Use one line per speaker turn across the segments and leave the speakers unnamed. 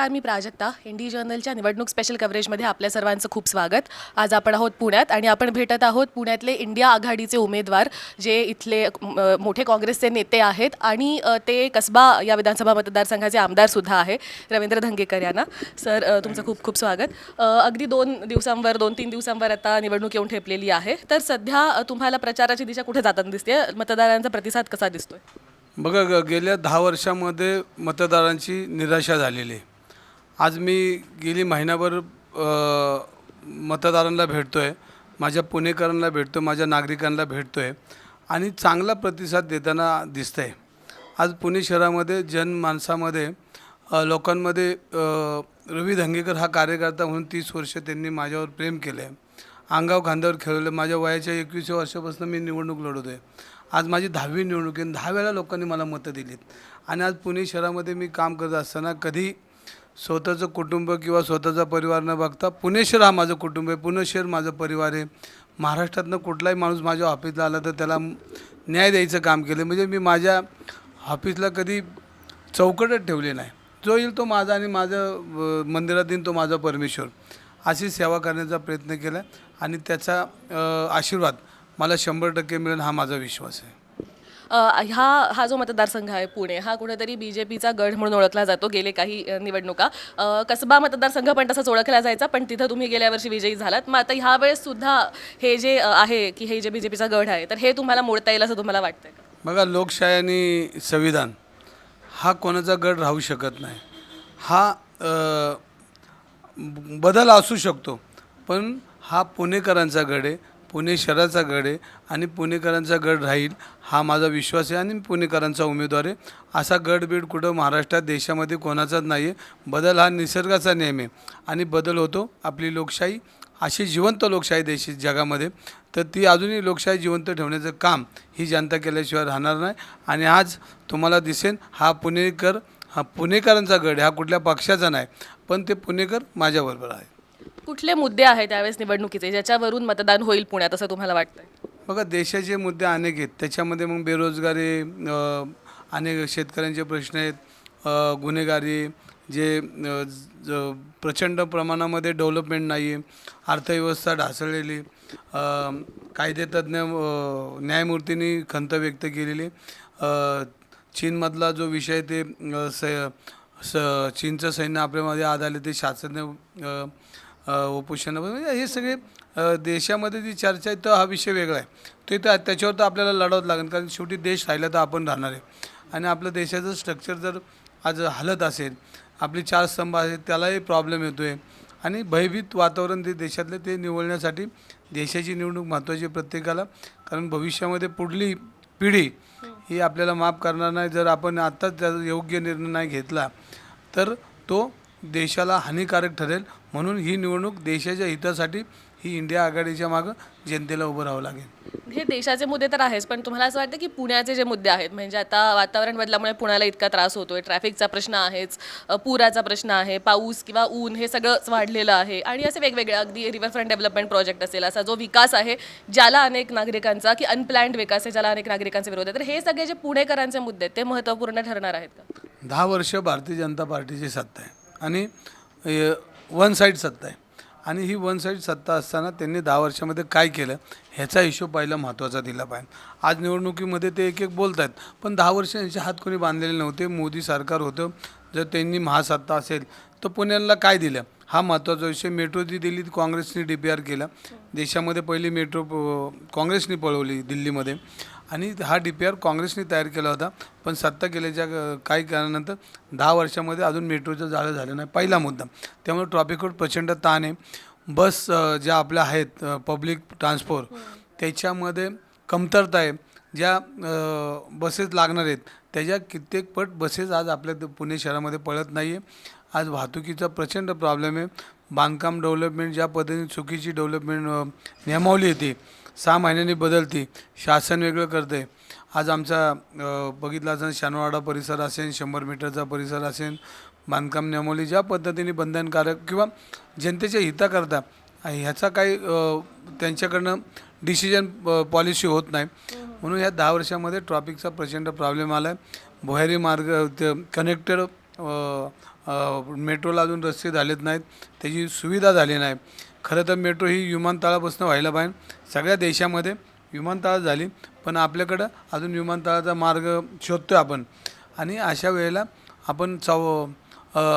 नमस्कार मी प्राजक्ता. इंडी जर्नलच्या निवडणूक स्पेशल कव्हरेजमध्ये आपल्या सर्वांचं खूप स्वागत. आज आपण आहोत पुण्यात आणि आपण भेटत आहोत पुण्यातले इंडिया आघाडीचे उमेदवार जे इथले मोठे काँग्रेसचे नेते आहेत आणि ते कसबा या विधानसभा मतदारसंघाचे आमदारसुद्धा आहे रवींद्र धंगेकर यांना. सर तुमचं खूप खूप स्वागत. अगदी दोन दिवसांवर दोन तीन दिवसांवर आता निवडणूक येऊन ठेपलेली आहे. तर सध्या तुम्हाला प्रचाराची दिशा कुठे जाताना दिसते? मतदारांचा प्रतिसाद कसा दिसतोय?
बघा गेल्या दहा वर्षामध्ये मतदारांची निराशा झालेली आहे. आज मी गेली महिनाभर मतदारांना भेटतो आहे माझ्या पुणेकरांना भेटतो माझ्या नागरिकांना भेटतो आहे आणि चांगला प्रतिसाद देताना दिसतं आहे आज पुणे शहरामध्ये जनमानसामध्ये लोकांमध्ये रवी धंगेकर हा कार्यकर्ता म्हणून तीस वर्ष त्यांनी माझ्यावर प्रेम केलं आहे अंगाव खांद्यावर खेळवलं माझ्या वयाच्या एकवीसव्या वर्षापासून मी निवडणूक लढवतो आहे आज माझी दहावी निवडणूक आहे दहा वेळा लोकांनी मला मतं दिलीत. आणि आज पुणे शहरामध्ये मी काम करत असताना कधी स्वतःचं कुटुंब किंवा स्वतःचा परिवार न बघता पुणे शहर हा माझं कुटुंब आहे. पुणे शहर माझं परिवार आहे. महाराष्ट्रातनं कुठलाही माणूस माझ्या ऑफिसला आला तर त्याला न्याय द्यायचं काम केलं. म्हणजे मी माझ्या ऑफिसला कधी चौकटच ठेवले नाही. जो येईल तो माझा आणि माझं मंदिरात येईल तो माझा परमेश्वर. अशी सेवा करण्याचा प्रयत्न केला आणि त्याचा आशीर्वाद मला शंभर टक्के मिळेल हा माझा विश्वास आहे.
हा हा जो मतदारसंघ आहे पुणे हा कुठेतरी बी जे पीचा गढ म्हणून ओळखला जातो गेले काही निवडणुका. कसबा मतदारसंघ पण तसाच ओळखला जायचा पण तिथं तुम्ही गेल्या वर्षी विजयी झालात. मग आता ह्यावेळेस सुद्धा हे जे आहे की हे जे बी जे पीचा गढ आहे तर हे तुम्हाला मोडता येईल असं तुम्हाला वाटतंय
बघा लोकशाही आणि संविधान हा कोणाचा गड राहू शकत नाही. हा बदल असू शकतो पण हा पुणेकरांचा गड आहे. पुणे शहराचा गड आहे आणि पुणेकरांचा गड राहील हा माझा विश्वास आहे आणि पुणेकरांचा उमेदवार आहे. असा गडबीड कुठं महाराष्ट्रात देशामध्ये कोणाचाच नाही आहे. बदल हा निसर्गाचा नियम आहे. आणि बदल होतो आपली लोकशाही. अशी जिवंत लोकशाही देश जगामध्ये. तर ती अजूनही लोकशाही जिवंत ठेवण्याचं काम ही जनता केल्याशिवाय राहणार नाही. आणि आज तुम्हाला दिसेन हा पुणेकर हा पुणेकरांचा गड आहे. हा कुठल्या पक्षाचा नाही. पण ते पुणेकर माझ्याबरोबर आहे
कुठले मुद्दे आहेत त्यावेळेस निवडणुकीचे ज्याच्यावरून मतदान होईल पुण्यात असं तुम्हाला वाटतं
बघा देशाचे मुद्दे अनेक आहेत त्याच्यामध्ये मग बेरोजगारी अ, अनेक शेतकऱ्यांचे प्रश्न आहेत. अ, गुन्हेगारी जे अ, ज- प्रचंड प्रमाणामध्ये डेव्हलपमेंट नाही आहे अर्थव्यवस्था ढासळलेली अ, कायदेतज्ञ अ, न्यायमूर्तींनी खंत व्यक्त केलेली. अ, चीनमधला जो विषय ते अ, स स चीनचं सैन्य आपल्यामध्ये आधारले ते शासन अ, उपोषण म्हणजे हे सगळे देशामध्ये जी चर्चा आहे तर हा विषय वेगळा आहे. ते तर त्याच्यावर तर आपल्याला लढावं लागेल कारण शेवटी देश राहिला तर आपण राहणार आहे. आणि आपलं देशाचं स्ट्रक्चर जर आज हलत असेल आपली चार स्तंभ आहेत त्यालाही प्रॉब्लेम येतो आहे आणि भयभीत वातावरण ते देशातले ते निवडण्यासाठी देशाची निवडणूक महत्त्वाची आहे प्रत्येकाला कारण भविष्यामध्ये पुढली पिढी ही आपल्याला माफ करणार नाही. जर आपण आत्ताच त्याचा योग्य निर्णय नाही घेतला तर तो देशाला हानिकारक ठरेल. म्हणून ही निवडणूक देशाच्या हितासाठी ही इंडिया आघाडीच्या मागं जनतेला उभं राहावं लागेल.
हे देशाचे मुद्दे तर आहेच पण तुम्हाला असं वाटतं की पुण्याचे जे मुद्दे आहेत म्हणजे आता वातावरण बदलामुळे पुण्याला इतका त्रास होतोय ट्रॅफिकचा प्रश्न आहेच पुराचा प्रश्न आहे पाऊस किंवा ऊन हे सगळंच वाढलेलं आहे आणि असे वेगवेगळे अगदी रिव्हरफ्रंट डेव्हलपमेंट प्रोजेक्ट असेल असा जो विकास आहे ज्याला अनेक नागरिकांचा की अनप्लॅन्ड विकास आहे ज्याला अनेक नागरिकांचे विरोध आहे. तर हे सगळे जे पुणेकरांचे मुद्दे आहेत ते महत्त्वपूर्ण ठरणार आहेत का?
दहा वर्ष भारतीय जनता पार्टीची सत्ता आहे. आणि वन साईड सत्ता आहे. आणि ही वन साईड सत्ता असताना त्यांनी दहा वर्षामध्ये काय केलं ह्याचा हिशोब पहिला महत्त्वाचा दिला पाहिजे. आज निवडणुकीमध्ये ते एक एक बोलत आहेत पण दहा वर्ष यांचे हात कोणी बांधलेले नव्हते. मोदी सरकार होतं. जर त्यांनी महासत्ता असेल तर पुण्याला काय दिलं? हा महत्त्वाचा विषय. मेट्रो जी दिली ती काँग्रेसने डी पी आर केला. देशामध्ये पहिली मेट्रो काँग्रेसने पळवली दिल्लीमध्ये. आणि हा डी पी आर काँग्रेसने तयार केला होता. पण सत्ता केल्याच्या अ, काही कारणानंतर दहा वर्षामध्ये अजून मेट्रोचं जाळं झालं नाही. पहिला मुद्दा. त्यामुळे ट्रॉफिकवर प्रचंड ताण आहे. बस ज्या आपल्या आहेत पब्लिक ट्रान्सपोर्ट त्याच्यामध्ये कमतरता आहे. ज्या बसेस लागणार आहेत त्याच्या कित्येक पट बसेस आज आपल्या पुणे शहरामध्ये पळत नाही आहे आज वाहतुकीचा प्रचंड प्रॉब्लेम आहे. बांधकाम डेव्हलपमेंट ज्या पद्धतीने चुकीची डेव्हलपमेंट नियमावली येते सहा महिन्यांनी बदलते शासन वेगळं करते आज आमचा बघितला असेल शानवाडा परिसर असेल शंभर मीटरचा परिसर असेल बांधकाम नियमावली ज्या पद्धतीने बंधनकारक किंवा जनतेच्या हिताकरता ह्याचा काही त्यांच्याकडनं डिसिजन पॉलिसी होत नाही. म्हणून या दहा वर्षामध्ये ट्रॉफिकचा प्रचंड प्रॉब्लेम आला आहे भुयारी मार्ग कनेक्टेड मेट्रोला अजून रस्ते झालेत नाहीत. त्याची सुविधा झाली नाही. खरं तर मेट्रो ही विमानतळापासून व्हायला पाहिजे. सगळ्या देशामध्ये विमानतळ झाली पण आपल्याकडं अजून विमानतळाचा मार्ग शोधतो आपण. आणि अशा वेळेला आपण चौ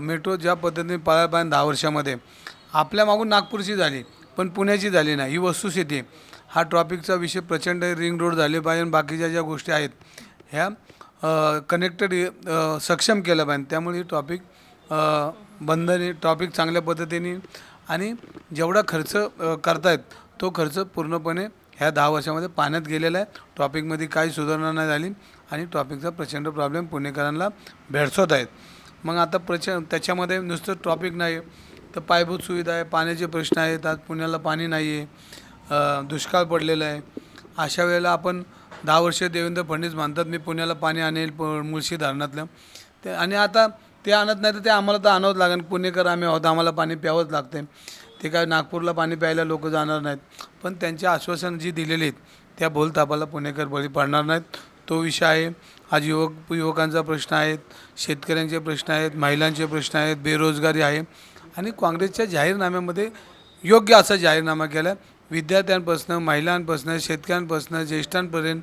मेट्रो ज्या पद्धतीने पळायला पाहिजे दहा वर्षामध्ये. आपल्या मागून नागपूरची झाली पण पुण्याची झाली नाही. ही वस्तुस्थिती हा ट्रॉफिकचा विषय प्रचंड रिंग रोड झाले पाहिजे आणि बाकीच्या ज्या गोष्टी आहेत ह्या कनेक्टेड सक्षम केलं पाहिजे. त्यामुळे टॉपिक बंधने टॉपिक चांगल्या पद्धतीने आणि जेवढा खर्च करतायत तो खर्च पूर्णपणे ह्या दहा वर्षामध्ये पाण्यात गेलेला आहे. टॉपिकमध्ये काही सुधारणा नाही झाली आणि टॉपिकचा प्रचंड प्रॉब्लेम पुणेकरांना भेडसवत आहेत. मग आता प्रच त्याच्यामध्ये नुसतं टॉपिक नाही तर पायाभूत सुविधा आहे पाण्याचे प्रश्न आहेत आज पुण्याला पाणी नाही आहे दुष्काळ पडलेला आहे. अशा वेळेला आपण दहा वर्ष देवेंद्र फडणवीस म्हणतात मी पुण्याला पाणी आणेल प मुळशी धरणातलं. ते आणि आता ते आणत नाही तर ते आम्हाला तर आणावंच लागेल. पुणेकर आम्ही आहोत आम्हाला पाणी प्यावंच लागते ते काय नागपूरला पाणी प्यायला लोक जाणार नाहीत. पण त्यांचे आश्वासन जी दिलेली आहेत त्या भोलतापाला पुणेकर बळी पडणार नाहीत. तो विषय आहे. आज युवक युवकांचा प्रश्न आहेत शेतकऱ्यांचे प्रश्न आहेत महिलांचे प्रश्न आहेत बेरोजगारी आहे. आणि काँग्रेसच्या जाहीरनाम्यामध्ये योग्य असा जाहीरनामा केला आहे विद्यार्थ्यांपासून महिलांपासून शेतकऱ्यांपासून ज्येष्ठांपर्यंत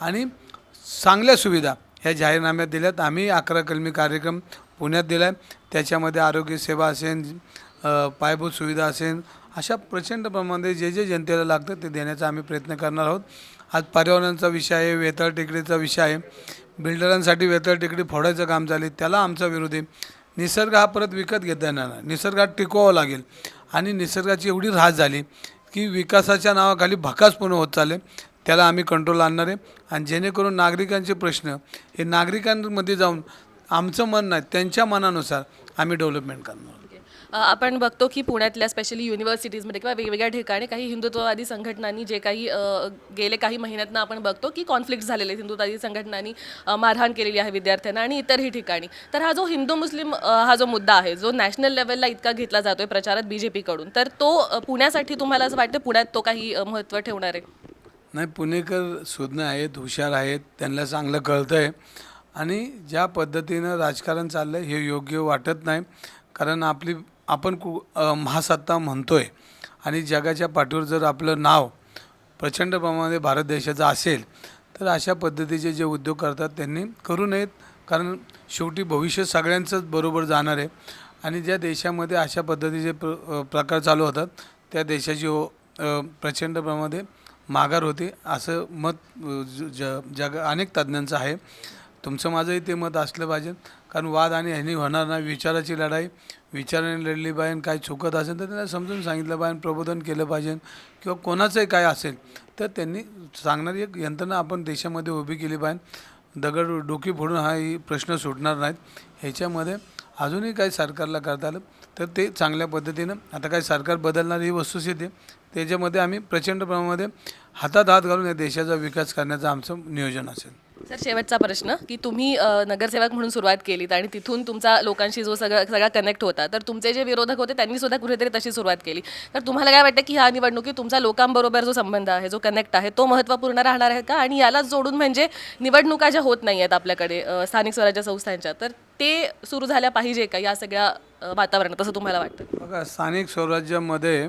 आणि चांगल्या सुविधा ह्या जाहीरनाम्यात दिल्यात. आम्ही अकरा कलमी कार्यक्रम पुण्यात दिला आहे त्याच्यामध्ये आरोग्यसेवा असेल पायाभूत सुविधा असेल अशा प्रचंड प्रमाणे जे जे जनतेला लागतं ते देण्याचा आम्ही प्रयत्न करणार आहोत. आज पर्यावरणाचा विषय आहे वेताळ टेकडीचा विषय आहे. बिल्डरांसाठी वेताळ टेकडी फोडायचं काम झाले त्याला आमचा विरोध आहे. निसर्ग हा परत विकत घेता येणार निसर्गात टिकवावं लागेल आणि निसर्गाची एवढी राहत झाली की विकासाच्या नावाखाली भकास पूर्ण होत चालेल. त्याला आम्ही कंट्रोल आणणार आहे. आणि जेणेकरून नागरिकांचे प्रश्न हे नागरिकांमध्ये जाऊन आमचं मन नाही त्यांच्या मनानुसार आम्ही डेव्हलपमेंट करणार.
आपण बघतो की पुण्यातल्या स्पेशली युनिव्हर्सिटीजमध्ये किंवा वेगवेगळ्या ठिकाणी काही हिंदुत्ववादी संघटनांनी जे काही गेले काही महिन्यातनं आपण बघतो की कॉन्फ्लिक्ट झालेले आहेत. हिंदुत्ववादी संघटनांनी मारहाण केलेली आहे विद्यार्थ्यांना आणि इतरही ठिकाणी. तर हा जो हिंदू मुस्लिम हा जो मुद्दा आहे जो नॅशनल लेवलला इतका घेतला जातोय प्रचारात बी जे पीकडून तर तो पुण्यासाठी तुम्हाला असं वाटतं पुण्यात तो काही महत्त्व ठेवणार आहे?
नाही पुणेकर सुज्ञ आहेत हुशार आहेत त्यांना चांगलं कळतं आहे आणि ज्या पद्धतीनं राजकारण चाललं आहे हे योग्य वाटत नाही. कारण आपली आपण कु महासत्ता म्हणतो आहे आणि जगाच्या पाठीवर जर आपलं नाव प्रचंड प्रमाणामध्ये भारत देशाचं असेल तर अशा पद्धतीचे जे उद्योग करतात त्यांनी करू नयेत. कारण शेवटी भविष्य सगळ्यांचंच बरोबर जाणार आहे. आणि ज्या देशामध्ये अशा पद्धतीचे प्र प्रकार चालू होतात त्या देशाची ओ- प्रचंड प्रमाणामध्ये माघार होते असं मत ज ज- जग अनेक तज्ज्ञांचं आहे. तुमचं माझंही ते मत असलं पाहिजे. कारण वाद आणि ह्यानी होणार नाही. विचाराची लढाई विचाराने लढली पाहिजे. काय चुकत असेल तर त्यांना समजून सांगितलं पाहिजे प्रबोधन केलं पाहिजे. किंवा कोणाचंही काय असेल तर त्यांनी सांगणारी एक यंत्रणा आपण देशामध्ये उभी केली पाहिजे. दगड डोकी फोडून हा ही प्रश्न सुटणार नाहीत. ह्याच्यामध्ये अजूनही काही सरकारला करता आलं तर ते चांगल्या पद्धतीनं आता काही सरकार बदलणारी ही वस्तुस्थिती आहे. त्याच्यामध्ये आम्ही प्रचंड प्रमाणामध्ये हातात हात घालून या देशाचा विकास करण्याचं आमचं नियोजन असेल.
सर शेवटचा प्रश्न की तुम्ही अ, नगरसेवक म्हणून सुरुवात केलीत आणि तिथून तुमचा लोकांशी जो सगळा सगळा कनेक्ट होता तर तुमचे जे विरोधक होते त्यांनी सुद्धा कुठेतरी तशी सुरुवात केली. तर तुम्हाला काय वाटतं की ह्या निवडणुकीत तुमचा लोकांबरोबर जो संबंध आहे जो कनेक्ट आहे तो महत्त्वपूर्ण राहणार आहे का? आणि याला जोडून म्हणजे निवडणुका ज्या होत नाही आहेत आपल्याकडे अ, स्थानिक स्वराज्य संस्थांच्या तर ते सुरू झाल्या पाहिजे का या सगळ्या अ, वातावरणात असं तुम्हाला वाटतं?
बघा स्थानिक स्वराज्यामध्ये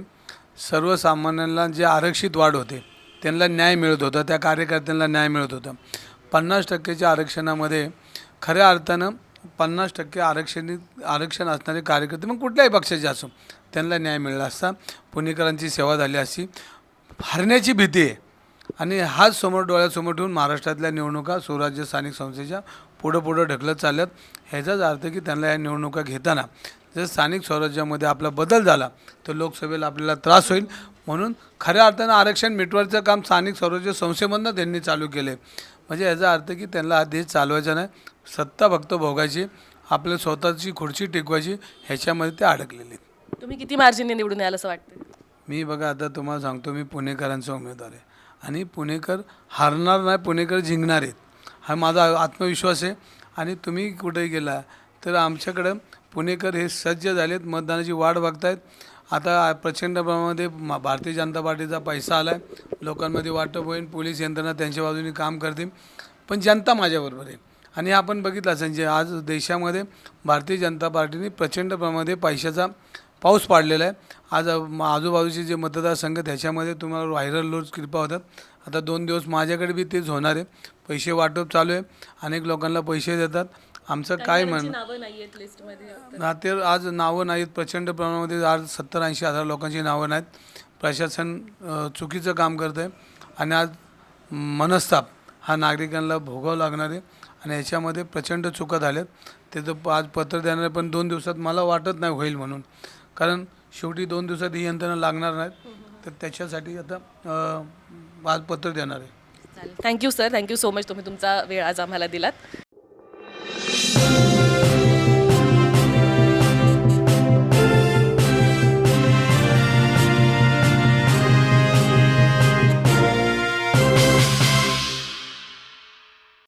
सर्वसामान्यांना जे आरक्षित वाढ होते त्यांना न्याय मिळत होता त्या कार्यकर्त्यांना न्याय मिळत होता. पन्नास टक्केच्या आरक्षणामध्ये खऱ्या अर्थानं पन्नास टक्के आरक्षणी आरक्षण असणारे कार्यकर्ते मग कुठल्याही पक्षाचे असो त्यांना न्याय मिळाला असता पुणेकरांची सेवा झाली असती. हरण्याची भीती आहे. आणि हाच समोर डोळ्यासमोर ठेवून महाराष्ट्रातल्या निवडणुका स्वराज्य स्थानिक संस्थेच्या पुढं पुढं ढकलत चालल्यात. ह्याचाच अर्थ की त्यांना या निवडणुका घेताना जर स्थानिक स्वराज्यामध्ये आपला बदल झाला तर लोकसभेला आपल्याला त्रास होईल. म्हणून खऱ्या अर्थानं आरक्षण मिटवायचं काम स्थानिक स्वराज्य संस्थेमधनं त्यांनी चालू केलं आहे म्हणजे याचा अर्थ की त्यांना हा देश चालवायचा नाही. सत्ता फक्त भोगायची आपल्या स्वतःची खुर्ची टिकवायची ह्याच्यामध्ये ते अडकलेले. आहेत
तुम्ही किती मार्जिनने निवडून याल असं वाटतं
मी बघा आता तुम्हाला सांगतो मी पुणेकरांचा उमेदवार आहे. आणि पुणेकर हारणार नाही पुणेकर जिंकणार आहेत. हा माझा आत्मविश्वास आहे. आणि तुम्ही कुठेही गेला तर आमच्याकडं पुणेकर हे सज्ज झालेत मतदानाची वाट बघतायत. आता प्रचंड प्रमाणामध्ये मा- भारतीय जनता पार्टीचा पैसा आला आहे लोकांमध्ये वाटप होईल पोलीस यंत्रणा त्यांच्या बाजूने काम करतील. पण जनता माझ्याबरोबर आहे. आणि आपण बघितलं असेल जे आज देशामध्ये भारतीय जनता पार्टीने प्रचंड प्रमाणामध्ये पैशाचा पाऊस पाडलेला आहे. आज आजूबाजूचे जे मतदारसंघ त्याच्यामध्ये तुम्हाला व्हायरल लोज कृपा होतात. आता दोन दिवस माझ्याकडे बी तेच होणार आहे. पैसे वाटप चालू आहे. अनेक लोकांना पैसे देतात. आमचं काय म्हण
नावं नाही आहेत लिस्टमध्ये
ना ते आज नावं नाहीत. प्रचंड प्रमाणामध्ये आज सत्तर ऐंशी हजार लोकांची नावं नाहीत. प्रशासन चुकीचं काम करतं आहे आणि आज मनस्ताप हा नागरिकांना भोगावं लागणार आहे. आणि याच्यामध्ये प्रचंड चुका झाल्यात. त्याचं प- आज पत्र देणार पण दोन दिवसात मला वाटत नाही होईल म्हणून. कारण शेवटी दोन दिवसात ही यंत्रणा लागणार नाहीत. तर त्याच्यासाठी आता आज पत्र देणार आहे.
Thank you sir thank you so much तुम्ही तुमचा वेळ आज आम्हाला दिलात.